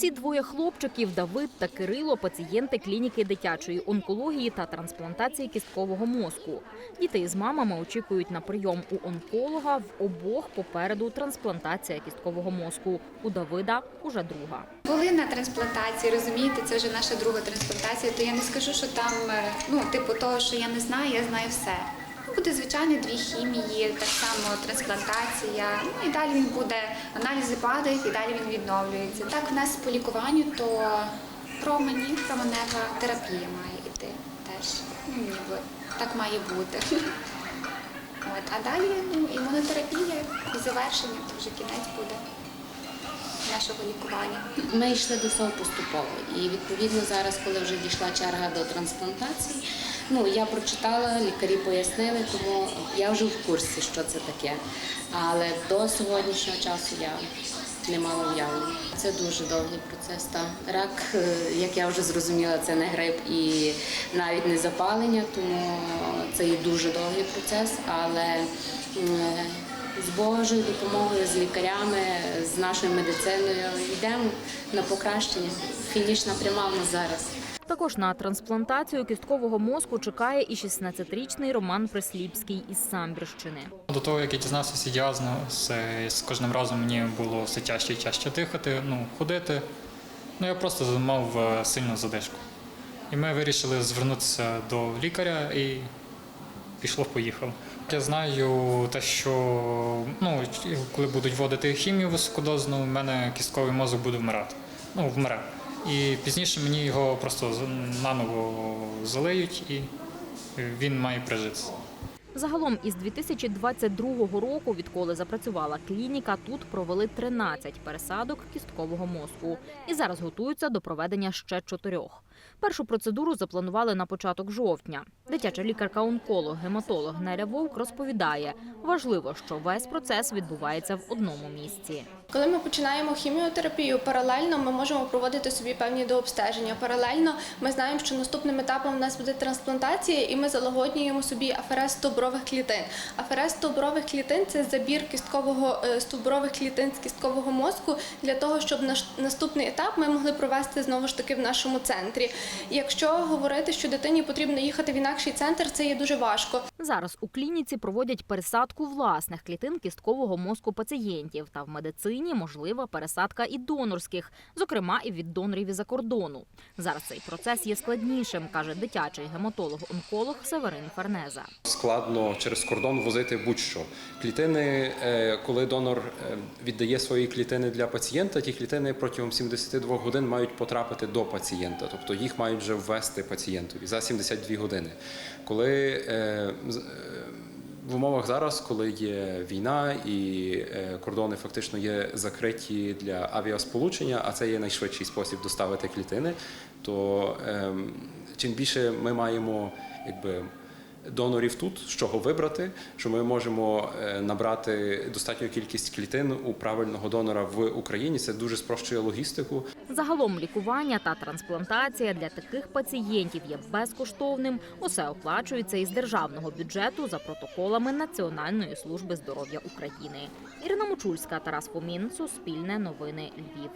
Ці двоє хлопчиків Давид та Кирило пацієнти клініки дитячої онкології та трансплантації кісткового мозку. Дітей з мамами очікують на прийом у онколога. В обох попереду трансплантація кісткового мозку. У Давида уже друга. Були на трансплантації, розумієте, це вже наша друга трансплантація, то я не скажу, що там, е, ну, типу того, що я не знаю, я знаю все. Буде, звичайно, дві хімії, так само трансплантація. Ну і далі він буде, аналізи падають, і далі він відновлюється. Так, в нас по лікуванню то промені, променева терапія має йти теж. Ну, ніби так має бути. От, а далі ну, імунотерапія і завершення, то вже кінець буде нашого лікування. Ми йшли до цього поступово. І відповідно зараз, коли вже дійшла черга до трансплантації, ну я прочитала, лікарі пояснили, тому я вже в курсі, що це таке. Але до сьогоднішнього часу я не мала уявлення. Це дуже довгий процес. Та рак, е, як я вже зрозуміла, це не грип і навіть не запалення, тому це і дуже довгий процес. Але з Божою допомогою, з лікарями, з нашою медициною йдемо на покращення. Фінішна пряма в нас зараз. Також на трансплантацію кісткового мозку чекає і 16-річний Роман Пресліпський із Самбірщини. До того, як я дізнався е, з кожним разом мені було все тяжче і тяжче дихати, ну, ходити. Ну, я просто мав е, сильну задишку. І ми вирішили звернутися до лікаря і пішло-поїхало. Я знаю те, що ну, коли будуть вводити хімію високодозну, в мене кістковий мозок буде вмирати. Ну, вмре. І пізніше мені його просто наново залиють і він має прижитися. Загалом із 2022 року, відколи запрацювала клініка, тут провели 13 пересадок кісткового мозку і зараз готуються до проведення ще чотирьох. Першу процедуру запланували на початок жовтня. Дитяча лікарка-онколог, гематолог Неля Вовк розповідає, важливо, що весь процес відбувається в одному місці. Коли ми починаємо хіміотерапію, паралельно ми можемо проводити собі певні дообстеження. Паралельно ми знаємо, що наступним етапом у нас буде трансплантація, і ми залагоднюємо собі аферез стовбрових клітин. Аферез стовбрових клітин це забір кісткового е, стовбрових клітин з кісткового мозку для того, щоб наш наступний етап ми могли провести знову ж таки в нашому центрі. Якщо говорити, що дитині потрібно їхати в інакший центр, це є дуже важко. Зараз у клініці проводять пересадку власних клітин кісткового мозку пацієнтів. Та в медицині можлива пересадка і донорських, зокрема і від донорів із-за кордону. Зараз цей процес є складнішим, каже дитячий гематолог-онколог Северин Фернеза. складно через кордон возити будь-що. Клітини, е, коли донор е, віддає свої клітини для пацієнта, ті клітини протягом 72 годин мають потрапити до пацієнта, тобто їх мають вже ввести пацієнтові за 72 години. Коли е, в умовах зараз, коли є війна і е, кордони фактично є закриті для авіасполучення, а це є найшвидший спосіб доставити клітини, то ем, чим більше ми маємо якби донорів тут, з чого вибрати, що ми можемо е, набрати достатню кількість клітин у правильного донора в Україні. Це дуже спрощує логістику. Загалом лікування та трансплантація для таких пацієнтів є безкоштовним. Усе оплачується із державного бюджету за протоколами Національної служби здоров'я України. Ірина Мочульська, Тарас Фомін, Суспільне новини Львів.